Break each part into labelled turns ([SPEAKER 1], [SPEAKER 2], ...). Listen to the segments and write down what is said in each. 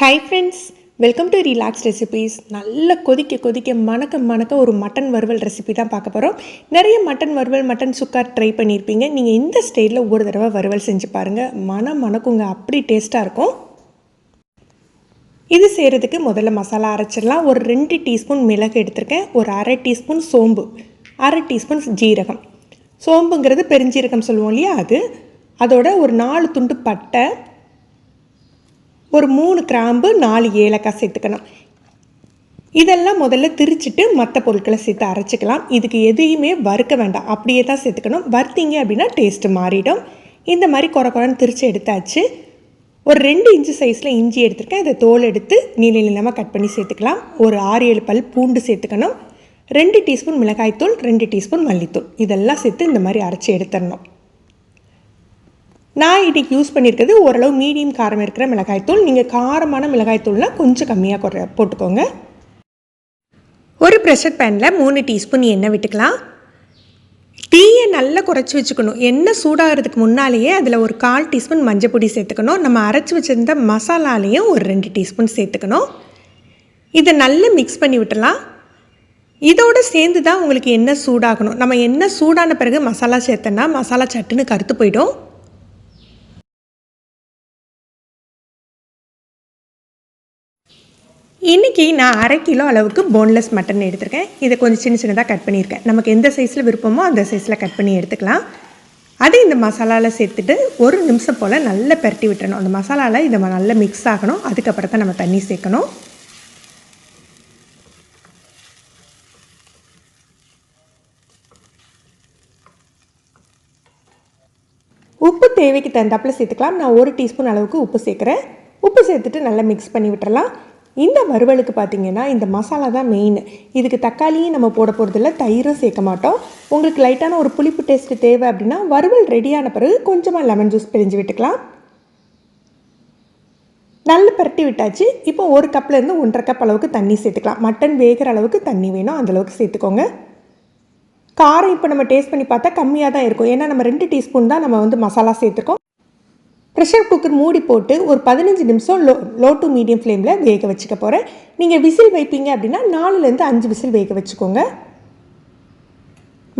[SPEAKER 1] Hi friends welcome to relax recipes நல்ல கொதிக்க கொதிக்க மணக்க மணக்க ஒரு மட்டன் வறுவல் ரெசிபி தான் பார்க்க போகிறோம் நிறைய மட்டன் வறுவல் மட்டன் சுக்கா ட்ரை பண்ணியிருப்பீங்க நீங்கள் இந்த ஸ்டைலில் ஒரு தடவை வறுவல் செஞ்சு பாருங்கள் மனம் மணக்குங்க அப்படி டேஸ்ட்டாக இருக்கும். இது செய்கிறதுக்கு முதல்ல மசாலா அரைச்சிடலாம். ஒரு ரெண்டு டீஸ்பூன் மிளகு எடுத்திருக்கேன். ஒரு அரை டீஸ்பூன் சோம்பு. அரை டீஸ்பூன் ஜீரகம். சோம்புங்கிறது பெருஞ்சீரகம் சொல்லுவோம் இல்லையா அது? அதோட ஒரு நாலு துண்டு பட்டை ஒரு மூணு கிராம்பு நாலு ஏலக்காய் சேர்த்துக்கணும். இதெல்லாம் முதல்ல திரிச்சிட்டு மற்ற பொருட்களை சேர்த்து அரைச்சிக்கலாம். இதுக்கு எதையுமே வறுக்க வேண்டாம். அப்படியே தான் சேர்த்துக்கணும். வறுத்தீங்க அப்படின்னா டேஸ்ட்டு மாறிடும். இந்த மாதிரி குறை குறைன்னு திரிச்சு எடுத்தாச்சு. ஒரு ரெண்டு இன்ச்சு சைஸில் இஞ்சி எடுத்திருக்கேன். அதை தோல் எடுத்து நீள நீளமாக கட் பண்ணி சேர்த்துக்கலாம். ஒரு ஆறு ஏழு பல் பூண்டு சேர்த்துக்கணும். ரெண்டு டீஸ்பூன் மிளகாய்த்தூள் ரெண்டு டீஸ்பூன் மல்லித்தூள். இதெல்லாம் சேர்த்து இந்த மாதிரி அரைச்சி எடுத்துடணும். நான் இன்றைக்கி யூஸ் பண்ணியிருக்கிறது ஓரளவு மீடியம் காரம் இருக்கிற மிளகாய்த்தூள் நீங்கள் காரமான மிளகாய்த்தூள்னால் கொஞ்சம் கம்மியாக குறை போட்டுக்கோங்க. ஒரு ப்ரெஷர் பேனில் மூணு டீஸ்பூன் எண்ணெய் விட்டுக்கலாம். தீயை நல்லா குறைச்சி வச்சுக்கணும். எண்ணெய் சூடாகிறதுக்கு முன்னாலேயே அதில் ஒரு கால் டீஸ்பூன் மஞ்சள் பொடி சேர்த்துக்கணும். நம்ம அரைச்சி வச்சுருந்த மசாலாலேயும் ஒரு ரெண்டு டீஸ்பூன் சேர்த்துக்கணும். இதை நல்லா மிக்ஸ் பண்ணி விட்டுலாம். இதோடு சேர்ந்து தான் உங்களுக்கு எண்ணெய் சூடாகணும். நம்ம எண்ணெய் சூடான பிறகு மசாலா சேர்த்தோன்னா மசாலா சட்டுன்னு கருத்து போயிடும். இன்றைக்கி நான் அரை கிலோ அளவுக்கு போன்லெஸ் மட்டன் எடுத்திருக்கேன். இதை கொஞ்சம் சின்ன சின்னதாக கட் பண்ணியிருக்கேன். நமக்கு எந்த சைஸில் விருப்பமோ அந்த சைஸில் கட் பண்ணி எடுத்துக்கலாம். அதை இந்த மசாலாவில் சேர்த்துட்டு ஒரு நிமிஷம் போல் நல்லா பரட்டி விட்டுறணும். அந்த மசாலாவில் இதை நல்லா மிக்ஸ் ஆகணும். அதுக்கப்புறம் தான் நம்ம தண்ணி சேர்க்கணும். உப்பு தேவைக்கு தகுந்தாப்பில் சேர்த்துக்கலாம். நான் ஒரு டீஸ்பூன் அளவுக்கு உப்பு சேர்க்குறேன். உப்பு சேர்த்துட்டு நல்லா மிக்ஸ் பண்ணி விட்டுறலாம். இந்த வறுவலுக்கு பார்த்திங்கன்னா இந்த மசாலா தான் மெயின் இதுக்கு தக்காளியும் நம்ம போட போகிறதில்ல தயிரும் சேர்க்க மாட்டோம். உங்களுக்கு லைட்டான ஒரு புளிப்பு டேஸ்ட்டு தேவை அப்படின்னா வறுவல் ரெடியான பிறகு கொஞ்சமாக லெமன் ஜூஸ் பிரிஞ்சு விட்டுக்கலாம். நல்ல பரட்டி விட்டாச்சு. இப்போ ஒரு கப்லேருந்து ஒன்றரை கப் அளவுக்கு தண்ணி சேர்த்துக்கலாம். மட்டன் வேகிற அளவுக்கு தண்ணி வேணும். அந்தளவுக்கு சேர்த்துக்கோங்க. காரம் இப்போ நம்ம டேஸ்ட் பண்ணி பார்த்தா கம்மியாக தான் இருக்கும். ஏன்னா நம்ம ரெண்டு டீஸ்பூன் தான் நம்ம வந்து மசாலா சேர்த்துருக்கோம். ப்ரெஷர் குக்கர் மூடி போட்டு ஒரு பதினஞ்சு நிமிஷம் லோ லோ டு மீடியம் ஃப்ளேமில் வேக வச்சுக்க போகிறேன் நீங்கள் விசில் வைப்பீங்க அப்படின்னா நாலுலேருந்து அஞ்சு விசில் வேக வச்சுக்கோங்க.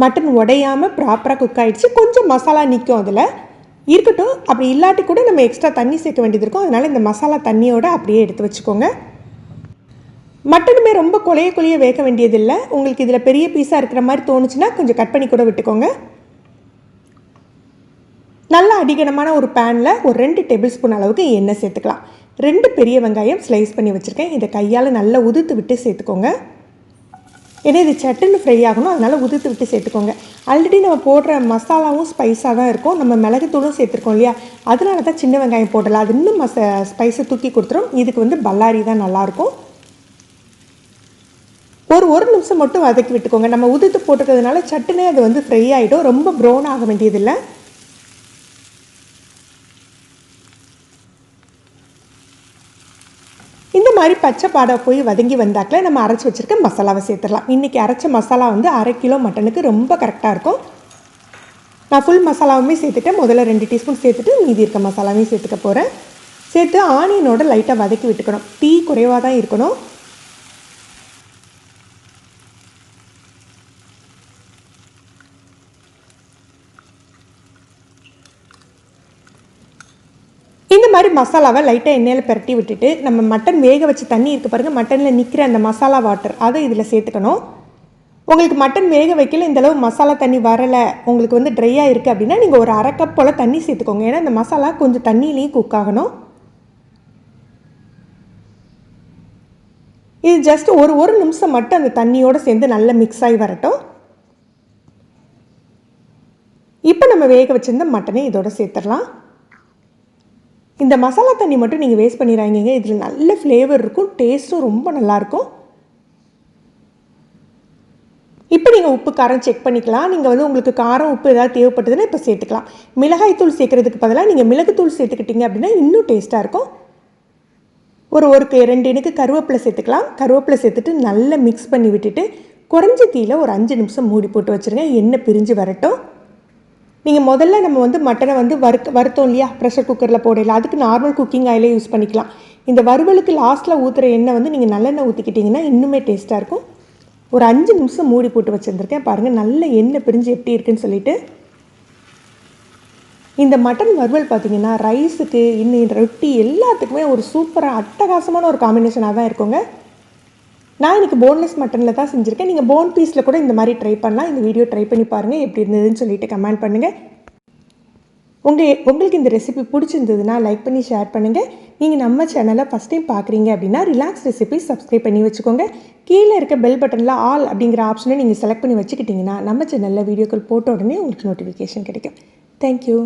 [SPEAKER 1] மட்டன் உடையாமல் ப்ராப்பராக குக் ஆகிடுச்சு கொஞ்சம் மசாலா நிற்கும் அதில். இருக்கட்டும் அப்படி இல்லாட்டி கூட நம்ம எக்ஸ்ட்ரா தண்ணி சேர்க்க வேண்டியது இருக்கும். அதனால் இந்த மசாலா தண்ணியோடு அப்படியே எடுத்து வச்சுக்கோங்க. மட்டனுமே ரொம்ப கொலைய கொலைய வேக வேண்டியதில்லை. உங்களுக்கு இதில் பெரிய பீஸாக இருக்கிற மாதிரி தோணுச்சுன்னா கொஞ்சம் கட் பண்ணி கூட விட்டுக்கோங்க. நல்ல அடிகனமான ஒரு பேனில் ஒரு ரெண்டு டேபிள் ஸ்பூன் அளவுக்கு எண்ணெய் சேர்த்துக்கலாம். ரெண்டு பெரிய வெங்காயம் ஸ்லைஸ் பண்ணி வச்சுருக்கேன். இதை கையால் நல்லா உதுத்து விட்டு சேர்த்துக்கோங்க. ஏன்னா இது சட்டுன்னு ஃப்ரை ஆகணும். அதனால் உதுத்து விட்டு சேர்த்துக்கோங்க. ஆல்ரெடி நம்ம போடுற மசாலாவும் ஸ்பைஸாக தான் இருக்கும். நம்ம மிளகுத்தூளும் சேர்த்துருக்கோம் இல்லையா? அதனால தான் சின்ன வெங்காயம் போடலாம் அது இன்னும் மச ஸ்பைஸை தூக்கி கொடுத்துரும். இதுக்கு வந்து பல்லாரி தான் நல்லாயிருக்கும் ஒரு ஒரு நிமிஷம் மட்டும் வதக்கி விட்டுக்கோங்க. நம்ம உதுத்து போட்டுக்கிறதுனால சட்டுனே அது வந்து ஃப்ரை ஆகிடும் ரொம்ப ப்ரௌன் ஆக வேண்டியதில்லை இந்த மாதிரி பச்சை பாடை போய் வதங்கி வந்தாக்கில் நம்ம அரைச்சி வச்சுருக்க மசாலாவை சேர்த்துடலாம். இன்றைக்கி அரைச்ச மசாலா வந்து அரை கிலோ மட்டனுக்கு ரொம்ப கரெக்டாக இருக்கும். நான் ஃபுல் மசாலாவுமே சேர்த்துட்டேன். முதல்ல ரெண்டு டீஸ்பூன் சேர்த்துட்டு மீதி இருக்க மசாலாவையும் சேர்த்துக்க போகிறேன் சேர்த்து ஆனியனோட லைட்டாக வதக்கி விட்டுக்கணும். டீ குறைவாக தான் இருக்கணும். இந்த மாதிரி மசாலாவை லைட்டாக எண்ணெயில் பரட்டி விட்டுட்டு நம்ம மட்டன் வேக வச்சு தண்ணி இருக்குது பாருங்கள் மட்டனில் நிற்கிற அந்த மசாலா வாட்டர் அதை இதில் சேர்த்துக்கணும். உங்களுக்கு மட்டன் வேக வைக்கல இந்தளவு மசாலா தண்ணி வரலை உங்களுக்கு வந்து ட்ரையாக இருக்குது அப்படின்னா நீங்கள் ஒரு அரை கப் போல் தண்ணி சேர்த்துக்கோங்க. ஏன்னா இந்த மசாலா கொஞ்சம் தண்ணியிலையும் குக் ஆகணும். இது ஜஸ்ட் ஒரு ஒரு நிமிஷம் மட்டும் அந்த தண்ணியோடு சேர்ந்து நல்லா மிக்ஸ் ஆகி வரட்டும். இப்போ நம்ம வேக வச்சுருந்த மட்டனை இதோட சேர்த்துடலாம். இந்த மசாலா தண்ணி மட்டும் நீங்கள் வேஸ்ட் பண்ணிடுறாங்க இதில் நல்ல ஃப்ளேவர் இருக்கும். டேஸ்ட்டும் ரொம்ப நல்லாயிருக்கும் இப்போ நீங்கள் உப்பு காரம் செக் பண்ணிக்கலாம். நீங்கள் வந்து உங்களுக்கு காரம் உப்பு ஏதாவது தேவைப்பட்டதுன்னா இப்போ சேர்த்துக்கலாம். மிளகாய் தூள் சேர்க்குறதுக்கு பதிலாக நீங்கள் மிளகுத்தூள் சேர்த்துக்கிட்டீங்க அப்படின்னா இன்னும் டேஸ்ட்டாக இருக்கும். ஒரு ஒரு ரெண்டு இனுக்கு கருவேப்பிலை சேர்த்துக்கலாம். கருவேப்பிலை சேர்த்துட்டு நல்லா மிக்ஸ் பண்ணி விட்டுட்டு குறைஞ்ச தீயில் ஒரு அஞ்சு நிமிஷம் மூடி போட்டு வச்சுருங்க. எண்ணெய் பிரிஞ்சு வரட்டும். நீங்கள் முதல்ல நம்ம வந்து மட்டனை வந்து வறுக்க வறுத்தோம் இல்லையா? ப்ரெஷர் குக்கரில் போடல அதுக்கு நார்மல் குக்கிங் ஆயிலே யூஸ் பண்ணிக்கலாம். இந்த வறுவலுக்கு லாஸ்ட்டில் ஊற்றுற எண்ணெய் வந்து நீங்கள் நல்லெண்ணெய் ஊற்றிக்கிட்டிங்கன்னா இன்னுமே டேஸ்ட்டாக இருக்கும். ஒரு அஞ்சு நிமிஷம் மூடி போட்டு வச்சுருந்துருக்கேன். பாருங்கள் நல்ல எண்ணெய் பிரிஞ்சு எப்படி இருக்குன்னு சொல்லிட்டு. இந்த மட்டன் வறுவல் பார்த்தீங்கன்னா ரைஸுக்கு இன்னும் ரொட்டி எல்லாத்துக்குமே ஒரு சூப்பராக அட்டகாசமான ஒரு காம்பினேஷனாக தான் இருக்குங்க. நான் எனக்கு போன்லெஸ் மட்டனில் தான் செஞ்சுருக்கேன். நீங்கள் போன் பீஸில் கூட இந்த மாதிரி ட்ரை பண்ணலாம். இந்த வீடியோ ட்ரை பண்ணி பாருங்கள் எப்படி இருந்ததுன்னு சொல்லிட்டு கமெண்ட் பண்ணுங்கள் உங்கள் உங்களுக்கு இந்த ரெசிபி பிடிச்சிருந்ததுன்னா லைக் பண்ணி ஷேர் பண்ணுங்கள் நீங்கள் நம்ம சேனலை ஃபஸ்ட் டைம் பார்க்குறீங்க அப்படின்னா ரிலாக்ஸ் ரெசிபி சப்ஸ்கிரைப் பண்ணி வச்சுக்கோங்க. கீழே இருக்க பெல் பட்டனில் ஆல் அப்படிங்கிற ஆப்ஷனை நீங்கள் செலக்ட் பண்ணி வச்சுக்கிட்டிங்கன்னா நம்ம சேனலில் வீடியோக்கள் போட்ட உடனே உங்களுக்கு நோட்டிஃபிகேஷன் கிடைக்கும். தேங்க்யூ